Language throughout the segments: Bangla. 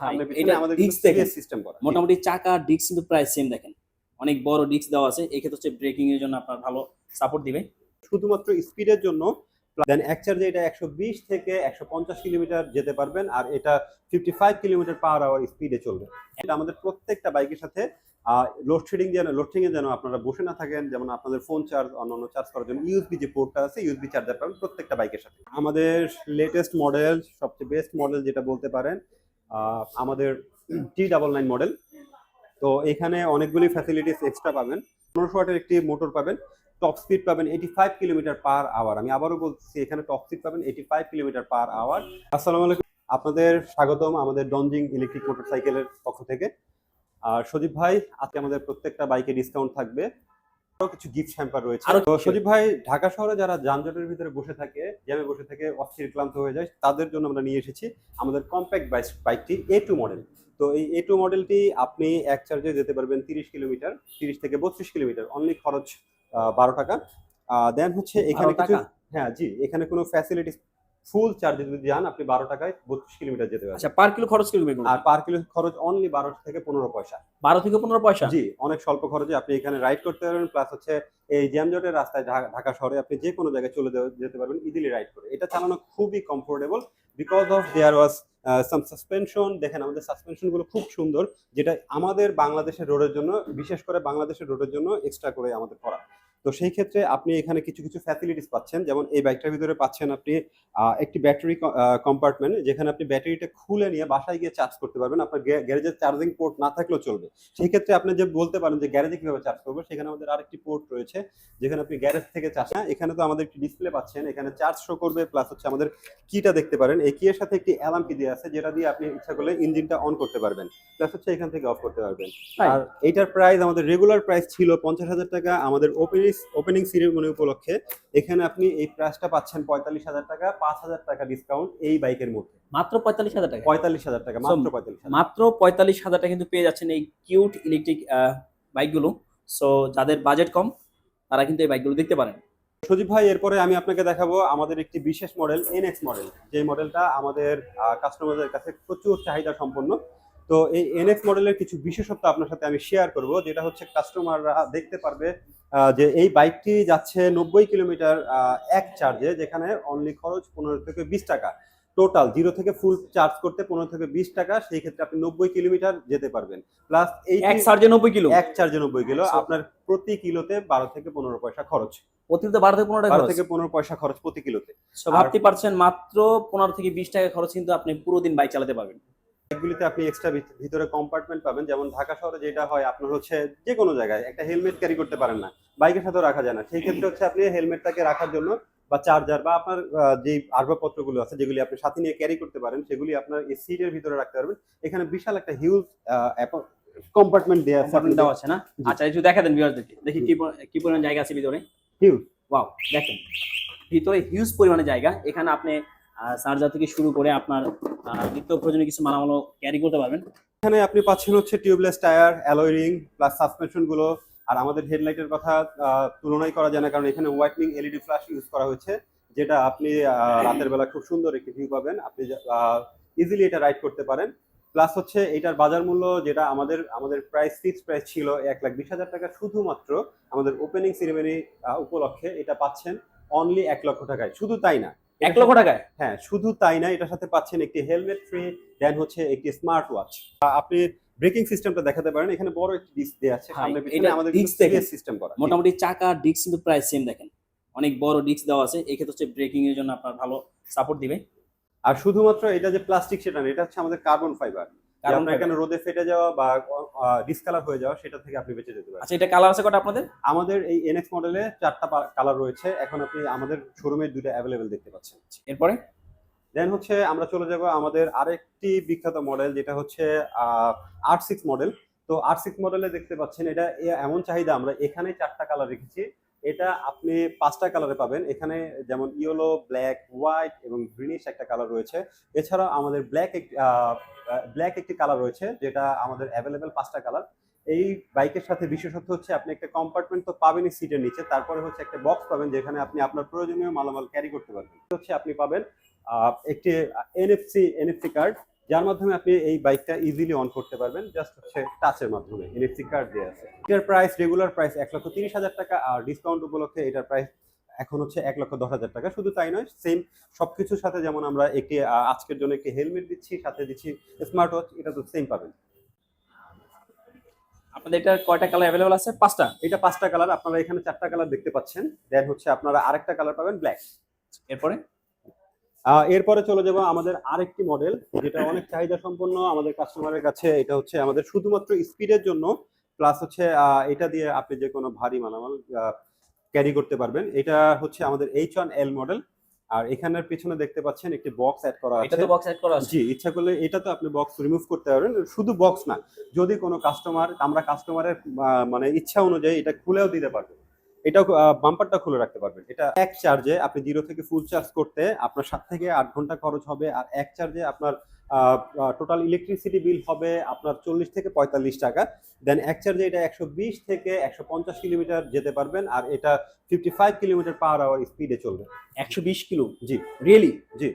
সামনে এটা আমাদের disc সিস্টেম করা। মোটামুটি চাকা ডিস্ক কিন্তু প্রায় সেম দেখেন। অনেক বড় ডিস্ক দেওয়া আছে। এক্ষেত্রে হচ্ছে ব্রেকিং এর জন্য আপনার ভালো সাপোর্ট দিবে। শুধুমাত্র স্পিডের জন্য দেন এক চার্জে এটা একশো বিশ থেকে একশো পঞ্চাশ কিলোমিটার যেতে পারবেন আর এটা fifty five kilometre per hour স্পিডে চলবে। এটা আমাদের প্রত্যেকটা বাইকের সাথে লোডশেডিং যেন লোডশেডিং এ যেন আপনারা বসে না থাকেন যেমন আপনাদের ফোন চার্জ অন্যান্য চার্জ করার জন্য ইউএসবি যে পোর্টটা আছে ইউএসবি চার্জার পাবেন প্রত্যেকটা বাইকের সাথে। আমাদের লেটেস্ট মডেল সবচেয়ে বেস্ট মডেল যেটা বলতে পারেন আমাদের টি ডাবল নাইন মডেল তো এখানে অনেকগুলি ফ্যাসিলিটিস এক্সট্রা পাবেন। পনেরোশো ওয়াটের একটি মোটর পাবেন। টপ স্পিড পাবেন eighty five kilometre per hour আমি আবারও বলছি, এখানে টপ স্পিড পাবেন eighty five kilometre per hour আসসালামু আলাইকুম। আপনাদের স্বাগতম আমাদের ডনজিং ইলেকট্রিক মোটরসাইকেলের পক্ষ থেকে। আর সজীব ভাই, আজকে আমাদের প্রত্যেকটা বাইকে ডিসকাউন্ট থাকবে। আরও কিছু গিফট হ্যাম্পার রয়েছে। তো সজীব ভাই ঢাকা শহরে যারা যানজটের ভিতরে বসে থাকে জ্যামে বসে থেকে অস্থির ক্লান্ত হয়ে যায় তাদের জন্য আমরা নিয়ে এসেছি আমাদের কম্প্যাক্ট বাইকটি এ টু মডেল তো এই এ টু মডেলটি আপনি এক চার্জে যেতে পারবেন তিরিশ কিলোমিটার তিরিশ থেকে বত্রিশ কিলোমিটার অনলি খরচ বারো টাকা। দেন হচ্ছে এখানে কিছু হ্যাঁ জি এখানে কোনো ফ্যাসিলিটিস ফুল চার্জে যদি যান আপনি বারো টাকায় বত্রিশ কিলোমিটার যেতে আচ্ছা পার কিলো খরচ কিলো আর পার কিলো খরচ অনলি বারো থেকে পনেরো পয়সা। বারো থেকে পনেরো পয়সা? জি অনেক স্বল্প খরচে আপনি এখানে রাইড করতে পারবেন প্লাস হচ্ছে এই জ্যামজটের রাস্তায় ঢাকা শহরে আপনি যে কোনো জায়গায় চলে যেতে- যেতে পারবেন ইজিলি রাইড করে। এটা চালানো খুবই comfortable because of there was some suspension দেখেন আমাদের সাসপেনশনগুলো খুব সুন্দর যেটা আমাদের বাংলাদেশের রোডের জন্য বিশেষ করে বাংলাদেশের রোডের জন্য এক্সট্রা করে আমাদের করা। তো সেই ক্ষেত্রে আপনি এখানে কিছু কিছু ফ্যাসিলিটিস পাচ্ছেন। যেমন এই বাইকটার ভিতরে পাচ্ছেন আপনি একটি ব্যাটারি কম্পার্টমেন্ট যেখানে আপনি ব্যাটারিটা খুলে নিয়ে বাসায় গিয়ে চার্জ করতে পারবেন। আপনার গ্যারেজের চার্জিং পোর্ট না থাকলেও চলবে। সেই ক্ষেত্রে আপনি যে বলতে পারেন যে গ্যারেজে কীভাবে চার্জ করব সেখানে আমাদের আরেকটি পোর্ট রয়েছে যেখানে আপনি গ্যারেজ থেকে চার্জ হ্যাঁ এখানে তো আমাদের একটি ডিসপ্লে পাচ্ছেন। এখানে চার্জ শো করবে প্লাস হচ্ছে আমাদের কিটা দেখতে পারেন। এই কিয়ের সাথে একটি অ্যালার্ম কি দিয়ে আছে যেটা দিয়ে আপনি ইচ্ছা করলে ইঞ্জিনটা অন করতে পারবেন প্লাস হচ্ছে এখান থেকে অফ করতে পারবেন। আর এইটার প্রাইস আমাদের রেগুলার প্রাইস ছিল পঞ্চাশ হাজার টাকা। আমাদের ওপেনিং ওপেনিং সিরিমনি উপলক্ষে এখানে আপনি এই প্রাইসটা পাচ্ছেন পঁয়তাল্লিশ হাজার টাকা পাঁচ হাজার টাকা ডিসকাউন্ট এই বাইকের মধ্যে। মাত্র পঁয়তাল্লিশ হাজার টাকা? পঁয়তাল্লিশ হাজার টাকা মাত্র পঁয়তাল্লিশ মাত্র পঁয়তাল্লিশ হাজার টাকা কিন্তু পেয়ে যাচ্ছেন এই কিউট ইলেকট্রিক বাইকগুলো সো যাদের বাজেট কম তারা কিন্তু এই বাইকগুলো দেখতে পারেন। সজীব ভাই এরপরে আমি আপনাকে দেখাবো আমাদের একটি বিশেষ মডেল এনএক্স মডেল যে মডেলটা আমাদের কাস্টমারদের কাছে প্রচুর চাহিদা সম্পন্ন। তো এই এনএক্স মডেলের কিছু বিশেষত্ব আপনার সাথে আমি শেয়ার করব যেটা হচ্ছে কাস্টমাররা দেখতে পারবে যে এই বাইকটি যাচ্ছে নব্বই কিলোমিটার এক চার্জে যেখানে অনলি খরচ পনেরো থেকে বিশ টাকা। টোটাল জিরো থেকে ফুল চার্জ করতে পনেরো থেকে বিশ টাকা সেই ক্ষেত্রে আপনি নব্বই কিলোমিটার যেতে পারবেন। প্লাস এই এক চার্জে নব্বই কিলো? এক চার্জে নব্বই কিলো আপনার প্রতি কিলোতে বারো থেকে পনেরো পয়সা খরচ। অতিরিক্ত বারো থেকে পনেরো বারো থেকে পনেরো পয়সা খরচ প্রতি কিলোতে। ভাবতে পারছেন মাত্র পনেরো থেকে বিশ টাকা খরচ কিন্তু আপনি পুরো দিন বাইক চালাতে পারবেন। এগুলিতে আপনি এক্সট্রা ভিতরে কম্পার্টমেন্ট পাবেন। যেমন ঢাকা শহরে যেটা হয় আপনার হচ্ছে যে কোনো জায়গায় একটা হেলমেট ক্যারি করতে পারেন না। বাইকের সাথেও রাখা যায় না। সেই ক্ষেত্রে হচ্ছে আপনি হেলমেটটাকে রাখার জন্য বা চার্জার বা আপনার যে আসবাবপত্রগুলো আছে যেগুলি আপনি সাথে নিয়ে ক্যারি করতে পারেন সেগুলি আপনার এই সিটের ভিতরে রাখতে পারবেন। এখানে বিশাল একটা হিউজ কম্পার্টমেন্ট দেওয়া আছে দেওয়া আছে না? আচ্ছা একটু দেখা দেন ভিউয়ারদেরকে দেখি কি কি পরিমাণ জায়গা আছে ভিতরে। হিউজ ওয়াও দেখেন। ভিতরে হিউজ পরিমাণে জায়গা। এখানে আপনি চার্জার থেকে শুরু করে আপনার নিত্য প্রয়োজনীয় কিছু মালামালও ক্যারি করতে পারবেন। এখানে আপনি পাচ্ছেন হচ্ছে tubeless tyre alloy ring plus সাসপেনশনগুলো আর আমাদের হেডলাইটের কথা তুলনাই করা যায় না, কারণ এখানে হোয়াইটনিং এলইডি ফ্ল্যাশ ইউজ করা হয়েছে, যেটা আপনি রাতের বেলা খুব সুন্দর একটি ভিউ পাবেন। আপনি ইজিলি এটা রাইড করতে পারেন। প্লাস হচ্ছে এটার বাজার মূল্য যেটা আমাদের আমাদের প্রাইস ফিক্স প্রাইস ছিল এক লাখ বিশ হাজার টাকা, শুধুমাত্র আমাদের ওপেনিং সেরিমনি উপলক্ষে এটা পাচ্ছেন অনলি এক লক্ষ টাকায়। শুধু তাই না এক লক্ষ টাকায়? হ্যাঁ শুধু তাই না এটার সাথে পাচ্ছেন একটি হেলমেট ফ্রি দেন হচ্ছে একটি স্মার্ট ওয়াচ আপনি ব্রেকিং সিস্টেমটা দেখাতে পারেন এখানে বড় একটি ডিস্ক দেওয়া আছে সামনে পিছনে আমাদের ডিস্ক থেকে সিস্টেম করা। মোটামুটি চাকা ডিস্ক কিন্তু প্রায় সেম দেখেন। অনেক বড় ডিস্ক দেওয়া আছে এক্ষেত্রে হচ্ছে ব্রেকিং এর জন্য আপনার ভালো সাপোর্ট দিবে। আর শুধুমাত্র এটা যে প্লাস্টিক সেটা না এটা হচ্ছে আমাদের কার্বন ফাইবার আপনার এখানে রোদে ফেটে যাওয়া বা ডিসকালার হয়ে যাওয়া সেটা থেকে আপনি বেঁচে যেতে পারেন। আচ্ছা এটা কালার আছে কটা আপনাদের? আমাদের এই এনএক্স মডেলে চারটা কালার রয়েছে। এখন আপনি আমাদের শোরুমে দুটো অ্যাভেলেবেল দেখতে পাচ্ছেন। এরপরে? দেন হচ্ছে আমরা চলে যাব আমাদের আরেকটি বিখ্যাত মডেল যেটা হচ্ছে আট সিক্স মডেল তো আট সিক্স মডেলে দেখতে পাচ্ছেন এটা এমন চাহিদা আমরা এখানে চারটা কালার রেখেছি। এটা আপনি পাঁচটা কালারে পাবেন। এখানে যেমন ইয়েলো ব্ল্যাক হোয়াইট এবং গ্রিনিশ একটা কালার রয়েছে। এছাড়া আমাদের ব্ল্যাক ব্ল্যাক একটি কালার রয়েছে, যেটা আমাদের অ্যাভেলেবেল পাঁচটা কালার এই বাইকের সাথে বিশেষত্ব হচ্ছে, আপনি একটা কম্পার্টমেন্ট তো পাবেনই সিটের নিচে, তারপরে হচ্ছে একটা বক্স পাবেন, যেখানে আপনি আপনার প্রয়োজনীয় মালামাল ক্যারি করতে পারবেন। হচ্ছে, আপনি পাবেন একটি এনএফসি এনএফসি কার্ড যার মাধ্যমে আপনি এই বাইকটা ইজিলি অন করতে পারবেন জাস্ট হচ্ছে টাচের মাধ্যমে এনএফসি কার্ড দেওয়া আছে। এটার প্রাইস রেগুলার প্রাইস এক লক্ষ তিরিশ হাজার টাকা আর ডিসকাউন্ট উপলক্ষে এটার প্রাইস এখন হচ্ছে এক লক্ষ দশ হাজার টাকা। শুধু তাই নয় সেম সবকিছুর সাথে যেমন আমরা একটি আজকের জন্য একটি হেলমেট দিচ্ছি সাথে দিচ্ছি স্মার্ট ওয়াচ এটা তো সেম পাবেন। আপনাদের এটা কয়টা কালার অ্যাভেলেবল আছে? পাঁচটা। এটা পাঁচটা কালার আপনারা এখানে চারটা কালার দেখতে পাচ্ছেন। দেন হচ্ছে আপনারা আরেকটা কালার পাবেন ব্ল্যাক এরপরে? এরপরে চলে যাব আমাদের আরেকটি মডেল যেটা অনেক চাহিদা সম্পন্ন আমাদের কাস্টমারের কাছে। এটা হচ্ছে আমাদের শুধুমাত্র স্পিডের জন্য প্লাস হচ্ছে এটা দিয়ে আপনি যে কোনো ভারী মালামাল ক্যারি করতে পারবেন। এটা হচ্ছে আমাদের এইচ ওয়ান এল মডেল আর এখানের পিছনে দেখতে পাচ্ছেন একটি বক্স অ্যাড করা এটা আছে। তো বক্স অ্যাড করা আছে। জি ইচ্ছা করলে এটা তো আপনি বক্স রিমুভ করতে পারবেন। শুধু বক্স না যদি কোনো কাস্টমার আমরা কাস্টমারের মানে ইচ্ছা অনুযায়ী এটা খুলেও দিতে পারব। এটাও বাম্পারটা খুলে রাখতে পারবেন। এটা এক চার্জে আপনি জিরো থেকে ফুল চার্জ করতে আপনার সাত থেকে আট ঘণ্টা খরচ হবে আর এক চার্জে আপনার টোটাল ইলেকট্রিসিটি বিল হবে আপনার চল্লিশ থেকে পঁয়তাল্লিশ টাকা। দেন এক চার্জে এটা একশো বিশ থেকে একশো পঞ্চাশ কিলোমিটার যেতে পারবেন আর এটা fifty five kilometre per hour স্পিডে চলবে। একশো বিশ কিলো? জি। রিয়েলি জি।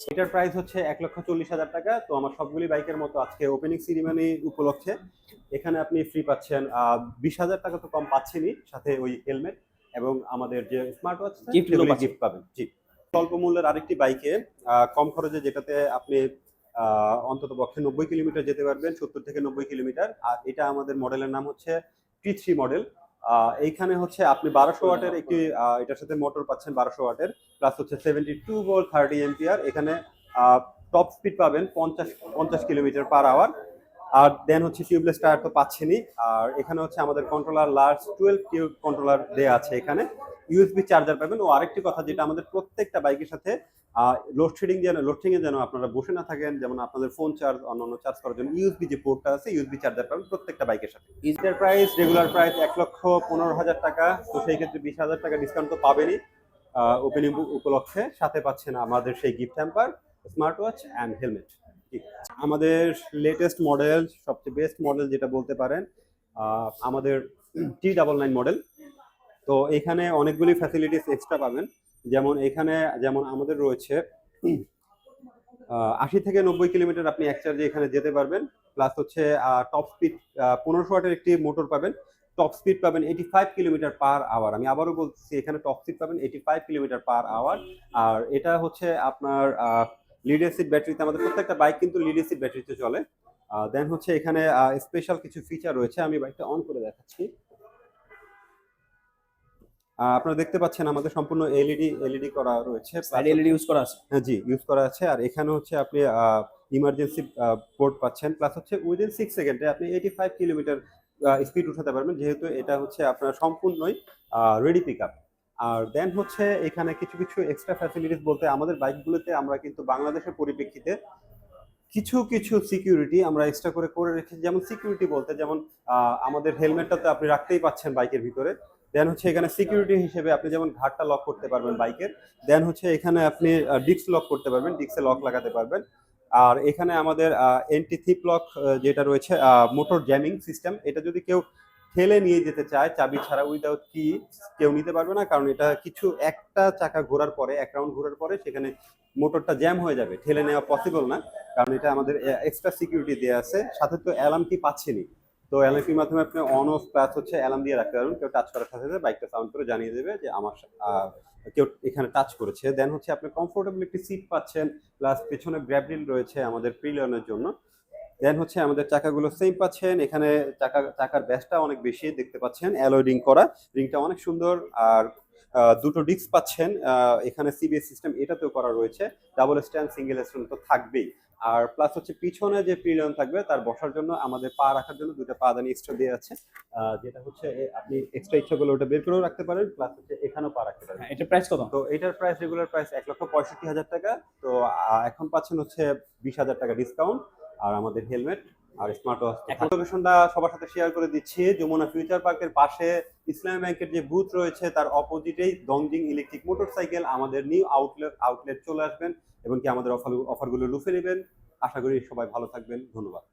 এটার প্রাইস হচ্ছে এক লক্ষ চল্লিশ হাজার টাকা। তো আমার সবগুলি বাইকের মতো আজকে ওপেনিং সিরিমানি উপলক্ষে। এখানে আপনি ফ্রি পাচ্ছেন বিশ হাজার টাকা তো কম পাচ্ছেনই সাথে ওই হেলমেট এবং আমাদের যে স্মার্ট ওয়াচ। গিফট পাবেন জি। স্বল্প মূল্যের আরেকটি বাইকে কম খরচে যেটাতে আপনি অন্তত পক্ষে নব্বই কিলোমিটার যেতে পারবেন সত্তর থেকে নব্বই কিলোমিটার। আর এটা আমাদের মডেলের নাম হচ্ছে টি থ্রি মডেল এইখানে হচ্ছে আপনি বারোশো ওয়াটের একটি এটার সাথে মোটর পাচ্ছেন বারোশো ওয়াটের প্লাস হচ্ছে seventy two volt thirty ampere এখানে টপ স্পিড পাবেন পঞ্চাশ পঞ্চাশ কিলোমিটার পার আওয়ার আর দেন হচ্ছে টিউবলেস টায়ার তো পাচ্ছেনই। আর এখানে হচ্ছে আমাদের controller large twelve tube controller দেওয়া আছে এখানে। ইউএসবি চার্জার পাবেন। ও আরেকটি কথা যেটা আমাদের প্রত্যেকটা বাইকের সাথে লোডশেডিং যেন লোডশেডিং এ যেন আপনারা বসে না থাকেন, যেমন আপনাদের ফোন চার্জ অন্যান্য চার্জ করার জন্য ইউএসবি যে পোর্টটা আছে ইউএসবি চার্জার পাবেন প্রত্যেকটা বাইকের সাথে। ইজটার প্রাইস রেগুলার প্রাইস এক লক্ষ পনেরো হাজার টাকা। তো সেই ক্ষেত্রে বিশ হাজার টাকা ডিসকাউন্ট তো পাবেনই। ওপেনিং উপলক্ষে। সাথে পাচ্ছেন আমাদের সেই gift hamper smart watch and helmet আমাদের লেটেস্ট মডেল সবচেয়ে বেস্ট মডেল যেটা বলতে পারেন আমাদের টি ডাবল নাইন মডেল তো এখানে অনেকগুলি ফ্যাসিলিটিস এক্সট্রা পাবেন। যেমন এখানে, যেমন আমাদের রয়েছে আশি থেকে নব্বই কিলোমিটার আপনি এক চার্জে এখানে যেতে পারবেন। প্লাস হচ্ছে টপ স্পিড পনেরোশো ওয়াটের একটি মোটর পাবেন। টপ স্পিড পাবেন eighty five kilometre per hour আমি আবারও বলছি, এখানে টপ স্পিড পাবেন eighty five kilometre per hour আর এটা হচ্ছে আপনার লিড অ্যাসিড ব্যাটারিতে আমাদের প্রত্যেকটা বাইক কিন্তু লিড অ্যাসিড ব্যাটারিতে চলে। দেন হচ্ছে এখানে স্পেশাল কিছু ফিচার রয়েছে আমি বাইকটা অন করে দেখাচ্ছি। আপনারা দেখতে পাচ্ছেন আমাদের সম্পূর্ণ এলইডি এলইডি করা রয়েছে। এলইডি ইউজ করা আছে। হ্যাঁ জি ইউজ করা আছে। আর এখানে হচ্ছে আপনি ইমার্জেন্সি পোর্ট পাচ্ছেন। প্লাস হচ্ছে উইদিন সিক্স সেকেন্ডে আপনি এইটি ফাইভ কিলোমিটার স্পিড উঠাতে পারবেন। যেহেতু এটা হচ্ছে আপনার সম্পূর্ণই রেডি পিক আপ আর দেন হচ্ছে এখানে কিছু কিছু এক্সট্রা ফ্যাসিলিটিস বলতে আমাদের বাইকগুলোতে আমরা কিন্তু বাংলাদেশের পরিপ্রেক্ষিতে কিছু কিছু সিকিউরিটি আমরা এক্সট্রা করে করে রেখেছি। যেমন সিকিউরিটি বলতে যেমন আমাদের হেলমেটটা তো আপনি রাখতেই পাচ্ছেন বাইকের ভিতরে। দেন হচ্ছে এখানে সিকিউরিটি হিসেবে আপনি যেমন ঘাটটা লক করতে পারবেন বাইকের দেন হচ্ছে এখানে আপনি ডিস্ক লক করতে পারবেন ডিস্কে লক লাগাতে পারবেন। আর এখানে আমাদের এন্টি থিপ লক যেটা রয়েছে মোটর জ্যামিং সিস্টেম এটা যদি কেউ ঠেলে নিয়ে যেতে চায় চাবি ছাড়া উইদাউট কি কেউ নিতে পারবে না, কারণ এটা কিছু একটা চাকা ঘোরার পরে, এক রাউন্ড ঘোরার পরে সেখানে মোটরটা জ্যাম হয়ে যাবে। ঠেলে নেওয়া পসিবল না, কারণ এটা আমাদের এক্সট্রা সিকিউরিটি দেওয়া আছে। সাথে তো অ্যালার্ম কি পাচ্ছেনি তো অ্যালার্মটির মাধ্যমে আপনি অন অফ প্লাস হচ্ছে অ্যালার্ম দিয়ে রাখতে পারবেন। কেউ টাচ করার সাথে সাথে বাইকটা সাউন্ড করে জানিয়ে দেবে যে আমার কেউ এখানে টাচ করেছে। দেন হচ্ছে আপনি কমফোর্টেবল একটি সিট পাচ্ছেন প্লাস পেছনে গ্র্যাবরিল রয়েছে আমাদের প্রিলিয়নের জন্য। দেন হচ্ছে আমাদের চাকাগুলো সেম পাচ্ছেন। এখানে চাকা চাকার ব্যাসটা অনেক বেশি দেখতে পাচ্ছেন। অ্যালয় রিং করা। রিংটা অনেক সুন্দর। আর দুটো ডিস্ক পাচ্ছেন। এখানে সিবিএস সিস্টেম এটাতেও করা রয়েছে। ডাবল স্ট্যান্ড সিঙ্গেল স্ট্যান্ড তো থাকবেই। আর প্লাস হচ্ছে পিছনে যে প্রিলিয়ন থাকবে তার বসার জন্য আমাদের পা রাখার জন্য দুটো পা দানি এক্সট্রা দেওয়া আছে। যেটা হচ্ছে আপনি এক্সট্রা ইচ্ছা করলে ওটা বের করেও রাখতে পারেন। প্লাস হচ্ছে এখানেও পা রাখতে পারেন। হ্যাঁ, এটা প্রাইস কত? তো এটার প্রাইস রেগুলার প্রাইস এক লক্ষ পঁয়ষট্টি হাজার টাকা। তো এখন পাচ্ছেন হচ্ছে বিশ হাজার টাকা ডিসকাউন্ট আর আমাদের হেলমেট আর স্মার্ট ওয়াচ এখন লোকেশনটা সবার সাথে শেয়ার করে দিচ্ছি। যমুনা ফিউচার পার্কের পাশে ইসলামী ব্যাংকের যে বুথ রয়েছে তার অপোজিটেই দংজিং ইলেকট্রিক মোটরসাইকেল আমাদের নিউ আউটলেট আউটলেট চলে আসবেন এবং কি আমাদের অফার অফারগুলো লুফে নেবেন। আশা করি সবাই ভালো থাকবেন। ধন্যবাদ।